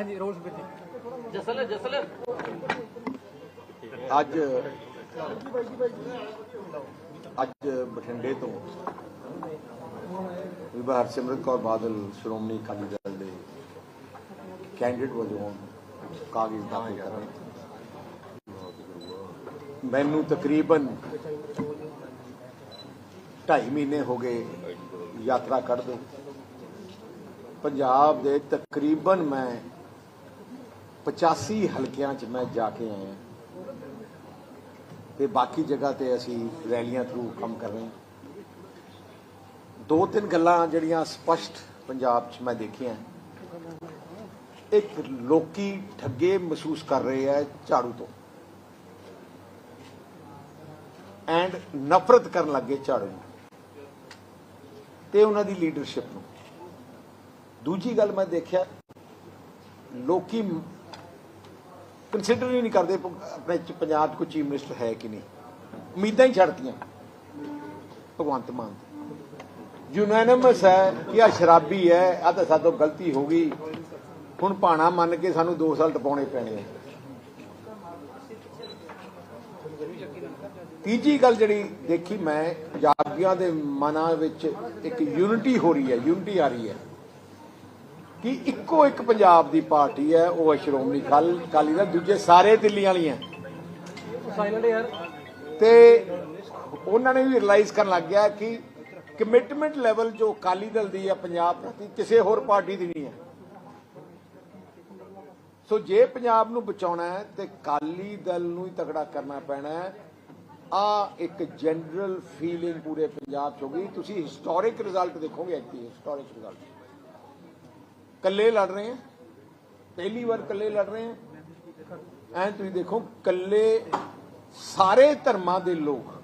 ਹਾਂਜੀ ਰੋਜ਼ ਬੇਟੀ ਜਸਲ ਜਸਲ ਅੱਜ ਅੱਜ ਬਠਿੰਡੇ ਤੋਂ ਵਿਭਾ ਹਰਸਿਮਰਤ ਕੌਰ ਬਾਦਲ ਸ਼੍ਰੋਮਣੀ ਅਕਾਲੀ ਦਲ ਦੇ ਕੈਂਡੀਡੇਟ ਵਜੋਂ ਕਾਗਜ਼ ਦਾਖਲ ਕਰਨ। ਮੈਨੂੰ ਤਕਰੀਬਨ 2.5 ਮਹੀਨੇ ਹੋ ਗਏ ਯਾਤਰਾ ਕਰਦੇ। ਪੰਜਾਬ ਦੇ ਤਕਰੀਬਨ ਮੈਂ 85 ਹਲਕਿਆਂ 'ਚ ਮੈਂ ਜਾ ਕੇ ਆਇਆ। ਤੇ ਬਾਕੀ ਜਗ੍ਹਾ ਤੇ ਅਸੀਂ ਰੈਲੀਆਂ ਥਰੂ ਕੰਮ ਕਰ ਰਹੇ ਹਾਂ। ਦੋ ਤਿੰਨ ਗੱਲਾਂ ਜਿਹੜੀਆਂ ਸਪਸ਼ਟ ਪੰਜਾਬ 'ਚ ਮੈਂ ਦੇਖੀਆਂ। ਇੱਕ ਲੋਕੀ ਠੱਗੇ ਮਹਿਸੂਸ ਕਰ ਰਹੇ ਆ ਝਾੜੂ ਤੋਂ। ਐਂਡ ਨਫ਼ਰਤ ਕਰਨ ਲੱਗੇ ਝਾੜੂ ਨੂੰ। ਤੇ ਉਹਨਾਂ ਦੀ ਲੀਡਰਸ਼ਿਪ ਨੂੰ। ਦੂਜੀ ਗੱਲ ਮੈਂ ਦੇਖਿਆ, ਲੋਕੀ ਕੰਸੀਡਰ ਹੀ ਨਹੀਂ ਕਰਦੇ ਆਪਣੇ ਪੰਜਾਬ 'ਚ ਕੋਈ ਚੀਫ ਮਿਨਿਸਟਰ ਹੈ ਕਿ ਨਹੀਂ। ਉਮੀਦਾਂ ਹੀ ਛੱਡਤੀਆਂ। ਭਗਵੰਤ ਮਾਨ ਯੂਨੈਨਮਸ ਹੈ ਕਿ ਆ ਸ਼ਰਾਬੀ ਹੈ ਆ ਤਾਂ ਸਾਤੋਂ ਗਲਤੀ ਹੋ ਗਈ। ਹੁਣ ਭਾਣਾ ਮੰਨ ਕੇ ਸਾਨੂੰ 2 ਸਾਲ ਟਪਾਉਣੇ ਪੈਣੇ ਆ। ਤੀਜੀ ਗੱਲ ਜਿਹੜੀ ਦੇਖੀ ਮੈਂ, ਪੰਜਾਬੀਆਂ ਦੇ ਮਨਾਂ ਵਿੱਚ ਇੱਕ ਯੂਨਿਟੀ ਹੋ ਰਹੀ ਹੈ ਯੂਨਿਟੀ ਆ ਰਹੀ ਹੈ। ਕਿ ਇੱਕੋ ਇੱਕ ਪੰਜਾਬ ਦੀ ਪਾਰਟੀ ਹੈ ਉਹ ਸ਼੍ਰੋਮਣੀ ਅਕਾਲ- ਦਲ ਦੂਜੇ ਸਾਰੇ ਦਿੱਲੀ ਵਾਲੀਆਂ ਤੇ ਉਹਨਾਂ ਨੇ ਵੀ ਰਿਅਲਾਈਜ਼ ਕਰਨ ਲੱਗ ਗਿਆ ਕਿ ਕਮਿਟਮੈਂਟ ਲੈਵਲ ਜੋ ਅਕਾਲੀ ਦਲ ਦੀ ਹੈ ਪੰਜਾਬ ਪ੍ਰਤੀ ਕਿਸੇ ਹੋਰ ਪਾਰਟੀ ਦੀ ਨਹੀਂ ਹੈ। ਸੋ ਜੇ ਪੰਜਾਬ ਨੂੰ ਬਚਾਉਣਾ ਹੈ ਤੇ ਅਕਾਲੀ ਦਲ ਨੂੰ ਹੀ ਤਕੜਾ ਕਰਨਾ ਪੈਣਾ ਹੈ। ਆ ਇੱਕ ਜਨਰਲ ਫੀਲਿੰਗ ਪੂਰੇ ਪੰਜਾਬ 'ਚ ਹੋ ਗਈ। ਤੁਸੀਂ ਹਿਸਟੋਰਿਕ ਰਿਜ਼ਲਟ ਦੇਖੋਗੇ ਐਕਚੁਅਲੀ ਹਿਸਟੋਰਿਕ ਰਿਜ਼ਲਟ ਕੱਲੇ ਲੜ ਰਹੇ ਹੈ ਪਹਿਲੀ ਵਾਰ ਕੱਲੇ ਲੜ ਰਹੇ ਹੈ ਐਂ ਤੁਸੀਂ ਦੇਖੋ ਕੱਲੇ ਸਾਰੇ ਧਰਮਾਂ ਦੇ ਲੋਕ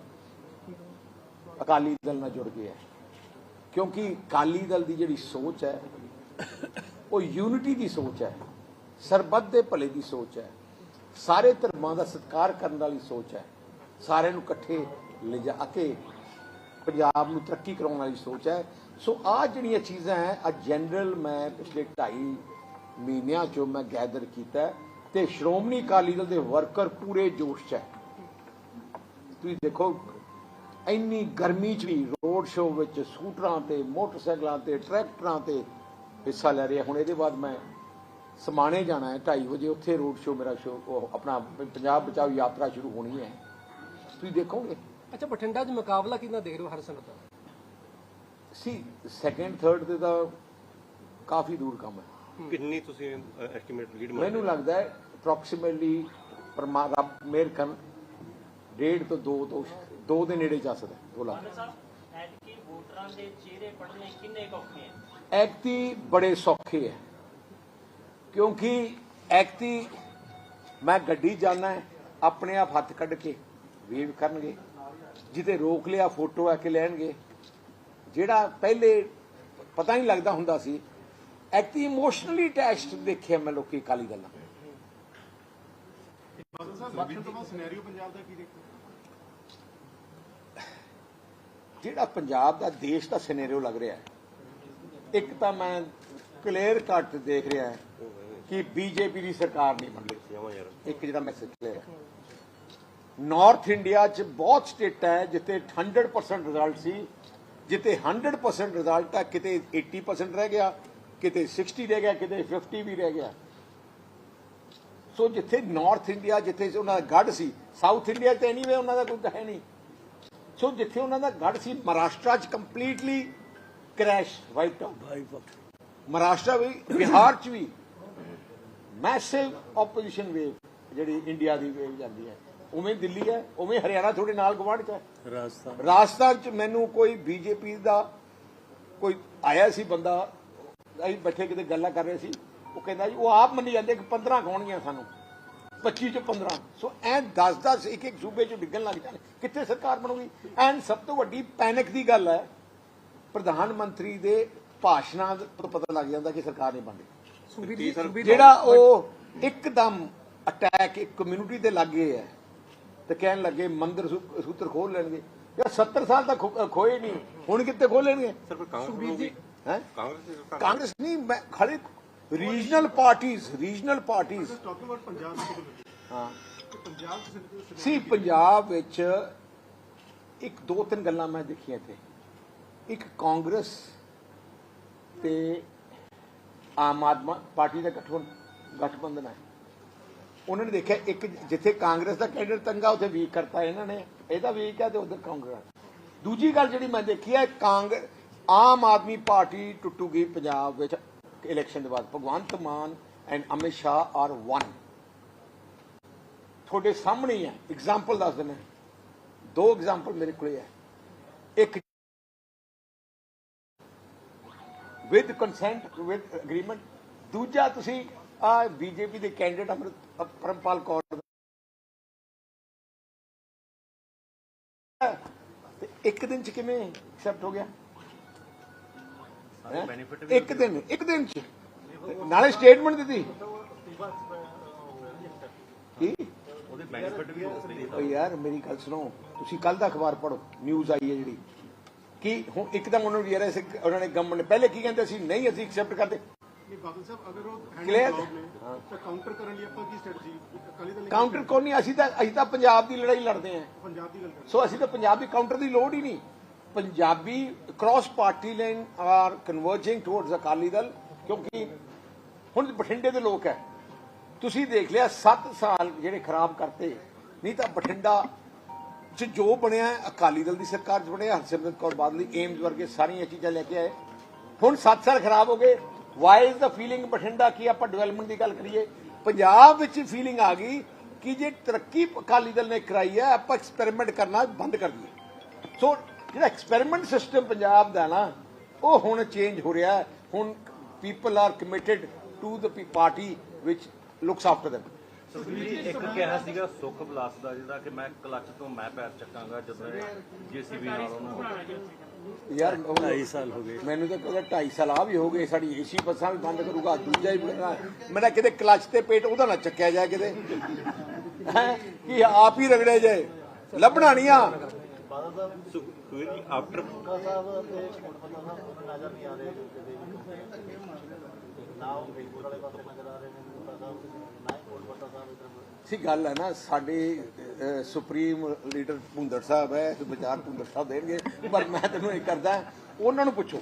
ਅਕਾਲੀ ਦਲ ਨਾਲ ਜੁੜ ਗਏ ਹੈ ਕਿਉਂਕਿ ਅਕਾਲੀ ਦਲ ਦੀ ਜਿਹੜੀ ਸੋਚ ਹੈ, ਉਹ ਯੂਨਿਟੀ ਦੀ ਸੋਚ ਹੈ, ਸਰਬੱਤ ਦੇ ਭਲੇ ਦੀ ਸੋਚ ਹੈ, ਸਾਰੇ ਧਰਮਾਂ ਦਾ ਸਤਿਕਾਰ ਕਰਨ ਵਾਲੀ ਸੋਚ ਹੈ, ਸਾਰਿਆਂ ਨੂੰ ਇਕੱਠੇ ਲਿਜਾ ਕੇ ਪੰਜਾਬ ਨੂੰ ਤਰੱਕੀ ਕਰਾਉਣ ਵਾਲੀ ਸੋਚ ਹੈ। ਸੋ ਆ ਜਿਹੜੀਆਂ ਚੀਜ਼ਾਂ ਹੈ ਆ ਜਨਰਲ ਮੈਂ ਪਿਛਲੇ 2.5 ਮਹੀਨਿਆਂ ਚੋਂ ਮੈਂ ਗੈਦਰ ਕੀਤਾ ਤੇ ਸ਼੍ਰੋਮਣੀ ਅਕਾਲੀ ਦਲ ਦੇ ਵਰਕਰ ਪੂਰੇ ਜੋਸ਼ 'ਚ ਹੈ ਤੁਸੀਂ ਦੇਖੋ ਇੰਨੀ ਗਰਮੀ 'ਚ ਵੀ ਰੋਡ ਸ਼ੋਅ ਵਿੱਚ ਸਕੂਟਰਾਂ ਤੇ ਮੋਟਰਸਾਈਕਲਾਂ ਤੇ ਟਰੈਕਟਰਾਂ ਤੇ ਹਿੱਸਾ ਲੈ ਰਿਹਾ ਹੁਣ ਇਹਦੇ ਬਾਅਦ ਮੈਂ ਸਮਾਣੇ ਜਾਣਾ ਹੈ 2:30 ਵਜੇ ਉੱਥੇ ਰੋਡ ਸ਼ੋਅ ਮੇਰਾ ਸ਼ੋਅ ਆਪਣਾ ਪੰਜਾਬ ਬਚਾਓ ਯਾਤਰਾ ਸ਼ੁਰੂ ਹੋਣੀ ਹੈ ਤੁਸੀਂ ਦੇਖੋਗੇ ਅੱਛਾ ਬਠਿੰਡਾ 'ਚ ਮੁਕਾਬਲਾ ਕਿੰਨਾ ਦੇਖ ਰਹੇ ਹੋ ਹਰਸਿਮਰਤ ਦਾ ਸੀ ਸੈਕੰਡ ਥਰਡ ਤੇ ਤਾਂ ਕਾਫੀ ਦੂਰ ਕੰਮ ਹੈ। ਕਿੰਨੀ ਤੁਸੀਂ ਐਸਟੀਮੇਟ ਲੀਡ ਮੈਨੂੰ ਲੱਗਦਾ ਹੈ ਅਪਰੋਕਸੀਮੇਟਲੀ ਪਰਮਾ ਰੱਬ ਮਿਹਰ ਕਰਨ ਡੇਢ ਤੋਂ 2 ਤੋਂ 2 ਦੇ ਨੇੜੇ ਜਾ ਸਕਦਾ 2 ਲੱਖ ਸਾਹਿਬ ਐਤਕੀ ਵੋਟਰਾਂ ਦੇ ਚਿਹਰੇ ਪੜਨੇ ਕਿੰਨੇ ਕੁ ਔਖੇ ਆ ਐਕਤੀ ਬੜੇ ਸੌਖੇ ਹੈ। ਕਿਉਂਕਿ ਐਕਤੀ ਮੈਂ ਗੱਡੀ ਜਾਣਾ ਹੈ ਆਪਣੇ ਆਪ ਹੱਥ ਕੱਢ ਕੇ ਵੇਵ ਕਰਨਗੇ ਜਿੱਤੇ ਰੋਕ ਲਿਆ ਫੋਟੋ ਆ ਕੇ ਲੈਣਗੇ ਜਿਹੜਾ ਪਹਿਲੇ ਪਤਾ ਨਹੀਂ ਲੱਗਦਾ ਹੁੰਦਾ ਸੀ ਐਕਟੀ ਇਮੋਸ਼ਨਲੀ ਅਟੈਚਡ ਦੇਖਿਆ ਮੈਂ ਲੋਕੀ ਦਲ ਨਾਲ ਜਿਹੜਾ ਪੰਜਾਬ ਦਾ ਦੇਸ਼ ਦਾ ਸਿਨੈਰੀਓ ਲੱਗ ਰਿਹਾ ਹੈ ਇੱਕ ਤਾਂ ਮੈਂ ਕਲੀਅਰ ਕੱਟ ਦੇਖ ਰਿਹਾ ਹੈ ਕਿ ਬੀਜੇਪੀ ਦੀ ਸਰਕਾਰ ਨਹੀਂ ਬਣ ਰਹੀ। ਇੱਕ ਜਿਹੜਾ ਮੈਸੇਜ ਕਲੀਅਰ ਹੈ। ਨਾਰਥ ਇੰਡੀਆ 'ਚ ਬਹੁਤ ਸਟੇਟ ਹੈ ਜਿੱਥੇ 100% ਰਿਜ਼ਲਟ ਸੀ। ਜਿੱਥੇ 100% ਰਿਜ਼ਲਟ ਹੈ ਕਿਤੇ 80% ਰਹਿ ਗਿਆ ਕਿਤੇ 60 ਰਹਿ ਗਿਆ ਕਿਤੇ 50 ਵੀ ਰਹਿ ਗਿਆ। ਸੋ ਜਿੱਥੇ ਨਾਰਥ ਇੰਡੀਆ ਜਿੱਥੇ ਉਹਨਾਂ ਦਾ ਗੜ ਸੀ ਸਾਊਥ ਇੰਡੀਆ ਤੇ ਐਨੀਵੇ ਉਹਨਾਂ ਦਾ ਕੋਈ ਹੈ ਨਹੀਂ। ਸੋ ਜਿੱਥੇ ਉਹਨਾਂ ਦਾ ਗੜ ਸੀ ਮਹਾਰਾਸ਼ਟਰ 'ਚ completely crash white out Maharashtra ਵੀ ਬਿਹਾਰ 'ਚ ਵੀ। ਮੈਸਿਵ ਆਪੋਜੀਸ਼ਨ ਵੇਵ ਜਿਹੜੀ ਇੰਡੀਆ ਦੀ ਵੇਵ ਜਾਂਦੀ ਹੈ। ਉਵੇਂ ਦਿੱਲੀ ਹੈ ਉਵੇਂ ਹਰਿਆਣਾ ਤੁਹਾਡੇ ਨਾਲ ਗਵਾਂਢ 'ਚ ਹੈ। ਰਾਜਸਥਾਨ। ਰਾਜਸਥਾਨ 'ਚ ਮੈਨੂੰ ਕੋਈ ਬੀਜੇਪੀ ਦਾ ਕੋਈ ਆਇਆ ਸੀ ਬੰਦਾ ਅਸੀਂ ਬੈਠੇ ਕਿਤੇ ਗੱਲਾਂ ਕਰ ਰਹੇ ਸੀ ਉਹ ਕਹਿੰਦਾ ਜੀ ਉਹ ਆਪ ਮੰਨੀ ਜਾਂਦੇ ਕਿ 15 ਗਾਉਣੀਆਂ ਸਾਨੂੰ 25 ਚ 15 ਸੋ ਐ 10 10 ਇੱਕ ਇੱਕ ਸੂਬੇ 'ਚ ਡਿੱਗਣ ਲੱਗ ਜਾਣ ਕਿੱਥੇ ਸਰਕਾਰ ਬਣੂਗੀ? ਐਂਡ ਸਭ ਤੋਂ ਵੱਡੀ ਪੈਨਿਕ ਦੀ ਗੱਲ ਹੈ ਪ੍ਰਧਾਨ ਮੰਤਰੀ ਦੇ ਭਾਸ਼ਣਾਂ ਤੋਂ ਪਤਾ ਲੱਗ ਜਾਂਦਾ ਕਿ ਸਰਕਾਰ ਨਹੀਂ ਬਣਦੀ। ਜਿਹੜਾ ਉਹ ਇੱਕਦਮ ਅਟੈਕ ਇੱਕ ਕਮਿਊਨਿਟੀ ਤੇ ਲੱਗੇ ਹੈ ਤੇ ਕਹਿਣ ਲੱਗੇ ਮੰਦਰ ਸੂ- ਸੂਤਰ ਖੋਲ ਲੈਣਗੇ। ਯਾਰ 70 ਸਾਲ ਤੱਕ ਖੋਏ ਨਹੀਂ ਹੁਣ ਕਿੱਥੇ ਖੋਲਣਗੇ ਸੁਖਬੀਰ ਨੂੰ ਜੀ ਹੈ? ਕਾਂਗਰਸ ਨਹੀਂ ਮੈਂ ਖੜੇ ਰੀਜਨਲ ਪਾਰਟੀਆਂ ਰੀਜਨਲ ਪਾਰਟੀਆਂ. ਹਾਂ। ਸੀ ਪੰਜਾਬ ਵਿੱਚ ਇੱਕ ਦੋ ਤਿੰਨ ਗੱਲਾਂ ਮੈਂ ਦੇਖੀਆਂ ਇੱਥੇ। ਇੱਕ ਕਾਂਗਰਸ ਤੇ ਆਮ ਆਦਮੀ ਪਾਰਟੀ ਦਾ ਗਠਬੰ ਗਠਬੰਧਨ ਹੈ। ਉਹਨਾਂ ਨੇ ਦੇਖਿਆ ਇੱਕ ਜਿੱਥੇ ਕਾਂਗਰਸ ਦਾ ਕੈਂਡੀਡੇਟ ਤੰਗਾ, ਉੱਥੇ ਵੀਕ ਕਰਤਾ ਇਹਨਾਂ ਨੇ। ਇਹਦਾ ਵੀਕ ਹੈ ਤੇ ਉਧਰ ਕਾਂਗਰਸ। ਦੂਜੀ ਗੱਲ ਜਿਹੜੀ ਮੈਂ ਦੇਖੀ ਹੈ, ਕਾਂਗ, ਆਮ ਆਦਮੀ ਪਾਰਟੀ ਟੁੱਟੂਗੀ ਪੰਜਾਬ ਵਿੱਚ ਇਲੈਕਸ਼ਨ ਦੇ ਬਾਅਦ। Bhagwant Mann and Amit Shah are one ਤੁਹਾਡੇ ਸਾਹਮਣੇ ਹੈ ਐਗਜ਼ਾਮਪਲ ਦੱਸ ਦਿੰਦਾ ਦੋ ਐਗਜ਼ਾਮਪਲ ਮੇਰੇ ਕੋਲੇ ਹੈ। ਇੱਕ ਵਿਦ ਕੰਸੈਂਟ ਵਿਦ ਅਗਰੀਮੈਂਟ ਦੂਜਾ ਤੁਸੀਂ ਆ ਬੀਜੇਪੀ ਦੇ ਕੈਂਡੀਡੇਟ ਅਮਰ ਪਰਮਪਾਲ ਕੌਰ ਤੇ ਇੱਕ ਦਿਨ ਚ ਕਿਵੇਂ ਐਕਸੈਪਟ ਹੋ ਗਿਆ? ਹੈਂ? ਇੱਕ ਦਿਨ ਇੱਕ ਦਿਨ ਚ? ਨਾਲੇ ਸਟੇਟਮੈਂਟ ਦਿੱਤੀ। ਕੀ? ਉਹਦੇ ਬੈਨੀਫਿਟ ਵੀ ਹੋ ਸਕਦੇ ਓ ਯਾਰ ਮੇਰੀ ਗੱਲ ਸੁਣੋ। ਤੁਸੀਂ ਕੱਲ ਦਾ ਅਖਬਾਰ ਪੜੋ ਨਿਊਜ਼ ਆਈ ਹੈ ਜਿਹੜੀ। ਕਿ ਹੁਣ ਇੱਕਦਮ ਉਹਨਾਂ ਨੂੰ ਯਾਰ ਉਹਨਾਂ ਨੇ ਗਵਰਨਮੈਂਟ ਨੇ ਪਹਿਲੇ ਕੀ ਕਹਿੰਦੇ ਸੀ? ਨਹੀਂ ਅਸੀਂ ਐਕਸੈਪਟ ਕਰਦੇ। ਨਹੀਂ ਬਾਦਲ ਸਾਹਿਬ ਅਗਰ ਉਹ Clear? ਹੈਂਡ ਜੌਬ ਨੇ ਤਾਂ ਕਾਊਂਟਰ ਕਰਨ ਲਈ ਆਪਾਂ ਕੀ ਸਟ੍ਰੈਟਜੀ ਅਕਾਲੀ ਦਲ ਨੇ ਕਾਊਂਟਰ ਕੋਈ ਨਹੀਂ ਅਸੀਂ ਤਾਂ ਅਸੀਂ ਤਾਂ ਪੰਜਾਬ ਦੀ ਲੜਾਈ ਲੜਦੇ ਆਂ ਪੰਜਾਬ ਦੀ ਗੱਲ ਸੋ ਅਸੀਂ ਤਾਂ ਪੰਜਾਬ ਦੀ ਕਾਊਂਟਰ ਦੀ ਲੋੜ ਹੀ ਨਹੀਂ। Punjabi cross party line are converging towards Akali Dal ਕਿਉਂਕਿ ਹੁਣ ਬਠਿੰਡੇ ਦੇ ਲੋਕ ਹੈ। ਤੁਸੀਂ ਦੇਖ ਲਿਆ 7 ਸਾਲ ਜਿਹੜੇ ਖਰਾਬ ਕਰਤੇ। ਨਹੀਂ ਤਾਂ ਬਠਿੰਡਾ ਚ ਜੋ ਬਣਿਆ ਅਕਾਲੀ ਦਲ ਦੀ ਸਰਕਾਰ ਚ ਬਣਿਆ ਹਰਸਿਮਰਤ ਕੌਰ ਬਾਦਲ ਦੀ ਏਮਸ ਵਰਗੇ ਸਾਰੀਆਂ ਚੀਜ਼ਾਂ ਲੈ ਕੇ ਆਏ। ਹੁਣ 7 ਸਾਲ ਖਰਾਬ ਹੋ ਗਏ। Why is the feeling Bathinda ਕੀ ਆਪਾਂ ਡਿਵੈਲਪਮੈਂਟ ਦੀ ਗੱਲ ਕਰੀਏ। ਪੰਜਾਬ ਵਿੱਚ ਫੀਲਿੰਗ ਆ ਗਈ ਕਿ ਜੇ ਤਰੱਕੀ ਅਕਾਲੀ ਦਲ ਨੇ ਕਰਾਈ ਹੈ, ਆਪਾਂ ਐਕਸਪੈਰੀਮੈਂਟ ਕਰਨਾ ਬੰਦ ਕਰ ਦਈਏ। ਸੋ ਜਿਹੜਾ ਐਕਸਪੈਰੀਮੈਂਟ ਸਿਸਟਮ ਪੰਜਾਬ ਦਾ ਨਾ, ਉਹ ਹੁਣ ਚੇਂਜ ਹੋ ਰਿਹਾ ਹੁਣ people are committed to the party which looks after them Sukhbir ji ਇੱਕ ਕਿਹਾ ਸੀਗਾ ਸੁਖ ਬਲਾਸ ਦਾ ਜਿਹੜਾ ਕਿ ਮੈਂ ਕਲੱਚ ਤੋਂ ਮੈਂ ਪੈਰ ਚੱਕਾਂਗਾ ਜਦੋਂ ਜੀਸੀਬੀ ਨਾਲ ਉਹਨੂੰ ਯਾਰ 2.5 ਸਾਲ ਹੋ ਗਏ। ਮੈਨੂੰ ਤਾਂ ਕਹਿੰਦਾ 2.5 ਸਾਲ ਆ ਵੀ ਹੋ ਗਏ ਸਾਡੀ ਏਸੀ ਬੱਸਾਂ ਵੀ ਬੰਦ ਕਰੂਗਾ ਦੂਜਾ ਹੀ ਬਣੇਗਾ ਮੇਰਾ ਕਿਤੇ ਕਲਚ ਤੇ ਪੇਟ ਉਹਦਾ ਨਾ ਚੱਕਿਆ ਜਾਏ ਕਿਤੇ। ਹੈਂ? ਕਿ ਆਪ ਹੀ ਰਗੜੇ ਜਾਏ। ਲੱਭਣਾ ਨਹੀਂ ਆ। ਜੀ ਆਫਟਰ ਸੀ ਗੱਲ ਹੈ ਨਾ ਸਾਡੇ ਸੁਪਰੀਮ ਲੀਡਰ ਭੁੰਦਰ ਸਾਹਿਬ ਹੈ ਤੇ ਵਿਚਾਰ ਭੁੰਦਰ ਸਾਹਿਬ ਦੇਣਗੇ ਪਰ ਮੈਂ ਤੈਨੂੰ ਇਹ ਕਰਦਾ ਉਹਨਾਂ ਨੂੰ ਪੁੱਛੋ।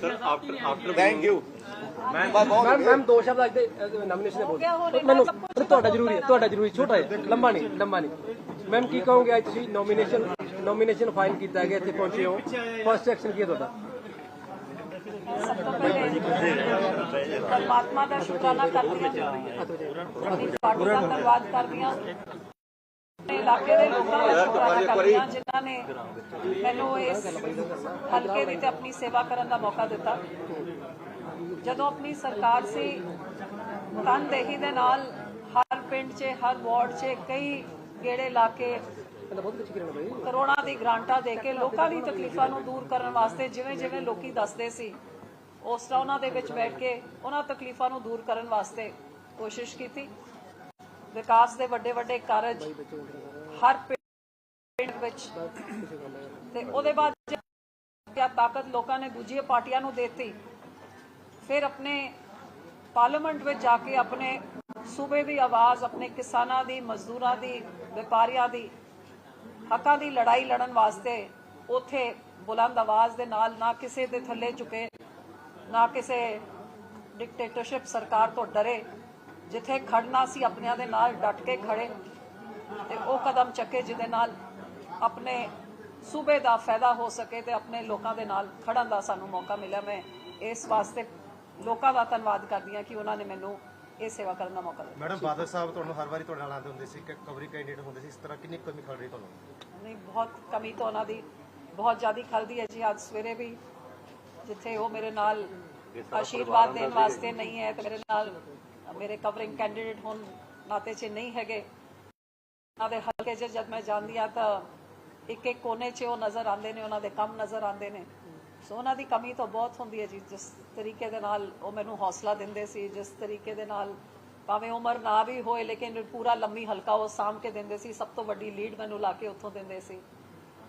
Sir after after thank you ਮੈਂ ਮੈਮ ਦੋ ਸ਼ਬਦ ਅੱਜ ਦੇ ਨੋਮੀਨੇਸ਼ਨ ਦੇ ਬੋਲ ਮੈਨੂੰ ਤੁਹਾਡਾ ਜ਼ਰੂਰੀ ਹੈ ਤੁਹਾਡਾ ਜ਼ਰੂਰੀ ਛੋਟਾ ਹੈ ਲੰਬਾ ਨਹੀਂ ਲੰਬਾ ਨਹੀਂ। ਮੈਮ ਕੀ ਕਹੋਗੇ ਅੱਜ ਤੁਸੀਂ ਨੋਮੀਨੇਸ਼ਨ ਨੋਮੀਨੇਸ਼ਨ ਫਾਈਲ ਕੀਤਾ ਹੈ ਇੱਥੇ ਪਹੁੰਚੇ ਹੋ। ਫਸਟ ਐਕਸ਼ਨ ਕੀ ਹੈ ਤੁਹਾਡਾ? ਸਭ ਤੋਂ ਪਹਿਲੇ ਪਰਮਾਤਮਾ ਦਾ ਸ਼ੁਕਰਾਨਾ ਕਰਦੀ ਹਾਂ। ਆਪਣੀ ਪਾਰਟੀ ਦਾ ਧੰਨਵਾਦ ਕਰਦੀ ਹਾਂ। ਇਲਾਕੇ ਦੇ ਲੋਕਾਂ ਦਾ ਸ਼ੁਕਰਾਨਾ ਕਰਦੀ ਹਾਂ, ਜਿਨ੍ਹਾਂ ਨੇ ਮੈਨੂੰ ਇਸ ਹਲਕੇ ਦੀ ਤੇ ਆਪਣੀ ਸੇਵਾ ਕਰਨ ਦਾ ਮੌਕਾ ਦਿੱਤਾ। ਜਦੋਂ ਆਪਣੀ ਸਰਕਾਰ ਸੀ, ਤਨਦੇਹੀ ਦੇ ਨਾਲ ਹਰ ਪਿੰਡ 'ਚ, ਹਰ ਵਾਰਡ 'ਚ ਕਈ ਗੇੜੇ ਲਾ ਕੇ ਕਰਨਾ ਦੀ ਗ੍ਰਾਂਟਾਂ ਦੇ ਕੇ ਲੋਕਾਂ ਦੀ ਤਕਲੀਫਾਂ ਨੂੰ ਦੂਰ ਕਰਨ ਵਾਸਤੇ ਜਿਵੇਂ ਜਿਵੇਂ ਲੋਕੀ ਦੱਸਦੇ ਸੀ ਉਸ ਤਰ੍ਹਾਂ ਉਹਨਾਂ ਦੇ ਵਿੱਚ ਬੈਠ ਕੇ ਉਹਨਾਂ ਤਕਲੀਫਾਂ ਨੂੰ ਦੂਰ ਕਰਨ ਵਾਸਤੇ ਕੋਸ਼ਿਸ਼ ਕੀਤੀ। ਵਿਕਾਸ ਦੇ ਵੱਡੇ ਵੱਡੇ ਕਾਰਜ ਹਰ ਪਿੰਡ ਵਿੱਚ। ਤੇ ਉਹਦੇ ਬਾਅਦ ਕਿਆ ਤਾਕਤ ਲੋਕਾਂ ਨੇ ਦੂਜੀਆਂ ਪਾਰਟੀਆਂ ਨੂੰ ਦੇਤੀ ਫਿਰ ਆਪਣੇ ਪਾਰਲੀਮੈਂਟ ਵਿੱਚ ਜਾ ਕੇ ਆਪਣੇ ਸੂਬੇ ਦੀ ਆਵਾਜ਼ ਆਪਣੇ ਕਿਸਾਨਾਂ ਦੀ ਮਜ਼ਦੂਰਾਂ ਦੀ ਵਪਾਰੀਆਂ ਦੀ ਹੱਕਾਂ ਦੀ ਲੜਾਈ ਲੜਨ ਵਾਸਤੇ ਉਥੇ ਬੁਲੰਦ ਆਵਾਜ਼ ਦੇ ਨਾਲ ਨਾ ਕਿਸੇ ਦੇ ਥੱਲੇ ਝੁਕੇ, ਨਾ ਕਿਸੇ ਡਿਕਟੇਟਰਸ਼ਿਪ ਸਰਕਾਰ ਤੋਂ ਡਰੇ, ਜਿੱਥੇ ਖੜਨਾ ਸੀ ਆਪਣਿਆਂ ਦੇ ਨਾਲ ਡਟ ਕੇ ਖੜੇ ਤੇ ਉਹ ਕਦਮ ਚੱਕੇ ਜਿਹਦੇ ਨਾਲ ਆਪਣੇ ਸੂਬੇ ਦਾ ਫਾਇਦਾ ਹੋ ਸਕੇ ਤੇ ਆਪਣੇ ਲੋਕਾਂ ਦੇ ਨਾਲ ਖੜਨ ਦਾ ਸਾਨੂੰ ਮੌਕਾ ਮਿਲਿਆ। ਮੈਂ ਇਸ ਵਾਸਤੇ ਲੋਕਾਂ ਦਾ ਧੰਨਵਾਦ ਕਰਦੀ ਹਾਂ ਕਿ ਉਹਨਾਂ ਨੇ ਮੈਨੂੰ ਇਹ ਸੇਵਾ ਕਰਨ ਦਾ ਮੌਕਾ ਦਿੱਤਾ। ਮੈਡਮ ਬਾਦਲ ਸਾਹਿਬ ਤੁਹਾਨੂੰ ਹਰ ਵਾਰੀ ਤੁਹਾਡੇ ਨਾਲ ਆਉਂਦੇ ਹੁੰਦੇ ਸੀ ਕਿ ਕਵਰੀ ਕੈਂਡੀਡੇਟ ਹੁੰਦੇ ਸੀ ਇਸ ਤਰ੍ਹਾਂ ਕਿੰਨੀ ਕਮੀ ਖੜ ਰਹੀ ਤੁਹਾਨੂੰ? ਨਹੀਂ ਬਹੁਤ ਕਮੀ ਤਾਂ ਉਹਨਾਂ ਦੀ ਬਹੁਤ ਜ਼ਿਆਦਾ ਖਲਦੀ ਹੈ ਜੀ। ਅੱਜ ਸਵੇਰੇ ਵੀ ਜਿੱਥੇ ਉਹ ਮੇਰੇ ਨਾਲ ਆਸ਼ੀਰਵਾਦ ਦੇਣ ਵਾਸਤੇ ਨਹੀਂ ਹੈ ਤੇ ਮੇਰੇ ਨਾਲ ਮੇਰੇ ਕਵਰਿੰਗ ਕੈਂਡੀਡੇਟ ਹੋਣ ਨਾਤੇ 'ਚ ਨਹੀਂ ਹੈਗੇ। ਉਹਨਾਂ ਦੇ ਹਲਕੇ 'ਚ ਜਦ ਮੈਂ ਜਾਂਦੀ ਆ ਤਾਂ ਇੱਕ ਇੱਕ ਕੋਨੇ 'ਚ ਉਹ ਨਜ਼ਰ ਆਉਂਦੇ ਨੇ ਉਹਨਾਂ ਦੇ ਕੰਮ ਨਜ਼ਰ ਆਉਂਦੇ ਨੇ। ਸੋ ਉਹਨਾਂ ਦੀ ਕਮੀ ਤਾਂ ਬਹੁਤ ਹੁੰਦੀ ਹੈ ਜੀ ਜਿਸ ਤਰੀਕੇ ਦੇ ਨਾਲ ਉਹ ਮੈਨੂੰ ਹੌਸਲਾ ਦਿੰਦੇ ਸੀ ਜਿਸ ਤਰੀਕੇ ਦੇ ਨਾਲ ਭਾਵੇਂ ਉਮਰ ਨਾ ਵੀ ਹੋਏ ਲੇਕਿਨ ਪੂਰਾ ਲੰਮੀ ਹਲਕਾ ਉਹ ਸਾਂਭ ਕੇ ਦਿੰਦੇ ਸੀ ਸਭ ਤੋਂ ਵੱਡੀ ਲੀਡ ਮੈਨੂੰ ਲਾ ਕੇ ਉੱਥੋਂ ਦਿੰਦੇ ਸੀ।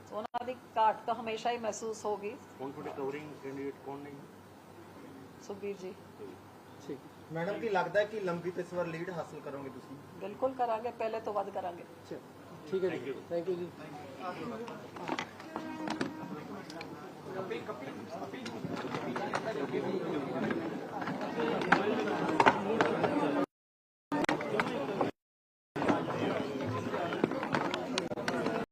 ਸੋ ਉਹਨਾਂ ਦੀ ਘਾਟ ਤਾਂ ਹਮੇਸ਼ਾ ਹੀ ਮਹਿਸੂਸ ਹੋਗੀ ਹੁਣ ਤੁਹਾਡੇ ਕਵਰਿੰਗ ਕੈਂਡੀਡੇਟ ਕੌਣ ਨੇ ਸੁਖਬੀਰ ਜੀ। ਠੀਕ। ਮੈਡਮ ਕੀ ਲੱਗਦਾ ਹੈ ਕਿ ਲੰਬੀ ਇਸ ਵਾਰ ਲੀਡ ਹਾਸਲ ਕਰੋਗੇ ਤੁਸੀਂ? ਬਿਲਕੁਲ ਕਰਾਂਗੇ ਪਹਿਲੇ ਤੋਂ ਵੱਧ ਕਰਾਂਗੇ। ਠੀਕ ਹੈ ਜੀ। ਥੈਂਕ ਯੂ ਜੀ। Kapit, kapit, kapit.